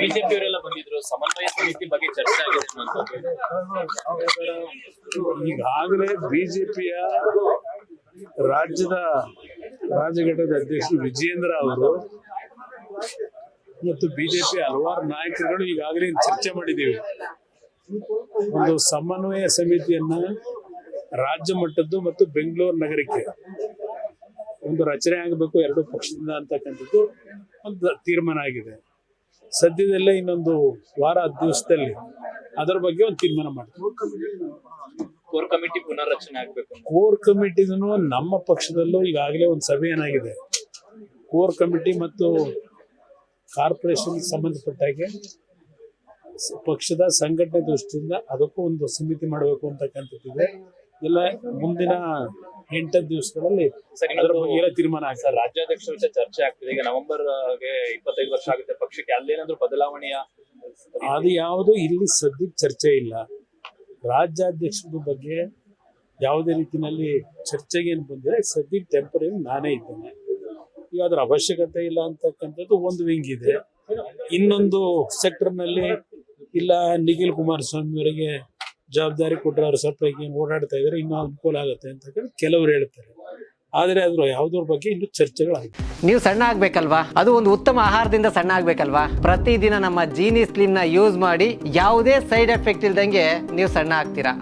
BJP ಅವರೆಲ್ಲ ಬಂದಿದ್ರು. ಸಮನ್ವಯ ಸಮಿತಿ ಬಗ್ಗೆ ಚರ್ಚೆ ಆಗಿದೆ. ಈಗಾಗಲೇ ಬಿಜೆಪಿಯ ರಾಜ್ಯದ ರಾಜ್ಯಘಟಕದ ಅಧ್ಯಕ್ಷರು ವಿಜಯೇಂದ್ರ ಅವರು ಮತ್ತು ಬಿಜೆಪಿ ಹಲವಾರು ನಾಯಕರುಗಳು ಈಗಾಗಲೇ ಚರ್ಚೆ ಮಾಡಿದ್ದೀವಿ. ಒಂದು ಸಮನ್ವಯ ಸಮಿತಿಯನ್ನ ರಾಜ್ಯ ಮಟ್ಟದ್ದು ಮತ್ತು ಬೆಂಗಳೂರು ನಗರಕ್ಕೆ ಒಂದು ರಚನೆ ಆಗಬೇಕು ಎರಡು ಪಕ್ಷದಿಂದ ಅಂತಕ್ಕಂಥದ್ದು ಒಂದು ತೀರ್ಮಾನ ಆಗಿದೆ. ಸದ್ಯದಲ್ಲೇ ಇನ್ನೊಂದು ವಾರ ಹತ್ತು ದಿವಸದಲ್ಲಿ ಅದರ ಬಗ್ಗೆ ಒಂದು ತೀರ್ಮಾನ ಮಾಡ್ತೀವಿ. ಕೋರ್ ಕಮಿಟಿ ಪುನರ್ರಚನೆ ಆಗಬೇಕು ಕೋರ್ ಕಮಿಟಿಗೂ ನಮ್ಮ ಪಕ್ಷದಲ್ಲೂ ಈಗಾಗಲೇ ಒಂದು ಸಭೆ ಏನಾಗಿದೆ. ಕೋರ್ ಕಮಿಟಿ ಮತ್ತು ಕಾರ್ಪೊರೇಷನ್ ಸಂಬಂಧಪಟ್ಟ ಹಾಗೆ ಪಕ್ಷದ ಸಂಘಟನೆ ದೃಷ್ಟಿಯಿಂದ ಅದಕ್ಕೂ ಒಂದು ಸಮಿತಿ ಮಾಡಬೇಕು ಅಂತಕ್ಕಂಥದ್ದಿದೆ. ಎಲ್ಲ ಮುಂದಿನ ಎಂಟತ್ತು ದಿವಸಗಳಲ್ಲಿ ಸರ್ ಅದರ ಬಗ್ಗೆ ಎಲ್ಲ ತೀರ್ಮಾನ ಆಗ್ತದೆ. ಸರ್ ರಾಜ್ಯಾಧ್ಯಕ್ಷರ ಜೊತೆ ಚರ್ಚೆ ಆಗ್ತಿದೆ. ಈಗ ನವೆಂಬರ್ಗೆ ಇಪ್ಪತ್ತೈದು ವರ್ಷ ಆಗುತ್ತೆ. ಪಕ್ಷಕ್ಕೆ ಅಲ್ಲೇನಾದ್ರೂ ಬದಲಾವಣೆಯ ಅದು ಯಾವುದು ಇಲ್ಲಿ ಸದ್ಯಕ್ಕೆ ಚರ್ಚೆ ಇಲ್ಲ. ರಾಜ್ಯಾಧ್ಯಕ್ಷರ ಬಗ್ಗೆ ಯಾವುದೇ ರೀತಿಯಲ್ಲಿ ಚರ್ಚೆಗೆ ಏನು ಬಂದಿದೆ ಸದ್ಯಕ್ಕೆ ಟೆಂಪರರಿ ನಾನೇ ಇದ್ದೇನೆ. ಈಗ ಅದರ ಅವಶ್ಯಕತೆ ಇಲ್ಲ ಅಂತಕ್ಕಂಥದ್ದು ಒಂದು ವಿಂಗ್ ಇದೆ. ಇನ್ನೊಂದು ಸೆಕ್ಟರ್ನಲ್ಲಿ ಇಲ್ಲ. ನಿಖಿಲ್ ಕುಮಾರಸ್ವಾಮಿ ಅವರಿಗೆ ಜವಾಬ್ದಾರಿ ಕೊಟ್ಟರೆ ಏನು ಓಡಾಡ್ತಾ ಇದ್ದಾರೆ ಇನ್ನೂ ಅನುಕೂಲ ಆಗುತ್ತೆ ಅಂತ ಕೆಲವರು ಹೇಳ್ತಾರೆ. ಆದರೆ ಅದ್ರ ಯಾವುದ್ರ ಬಗ್ಗೆ ಇನ್ನು ಚರ್ಚೆಗಳಾಗಿದೆ ನೀವು ಸಣ್ಣ ಆಗ್ಬೇಕಲ್ವಾ? ಅದು ಒಂದು ಉತ್ತಮ ಆಹಾರದಿಂದ ಸಣ್ಣ ಆಗ್ಬೇಕಲ್ವಾ? ಪ್ರತಿದಿನ ನಮ್ಮ ಜೀನಿ ಸ್ಲಿಮ್ನ ಯೂಸ್ ಮಾಡಿ ಯಾವುದೇ ಸೈಡ್ ಎಫೆಕ್ಟ್ ಇಲ್ದಂಗೆ ನೀವು ಸಣ್ಣ ಆಗ್ತೀರಾ?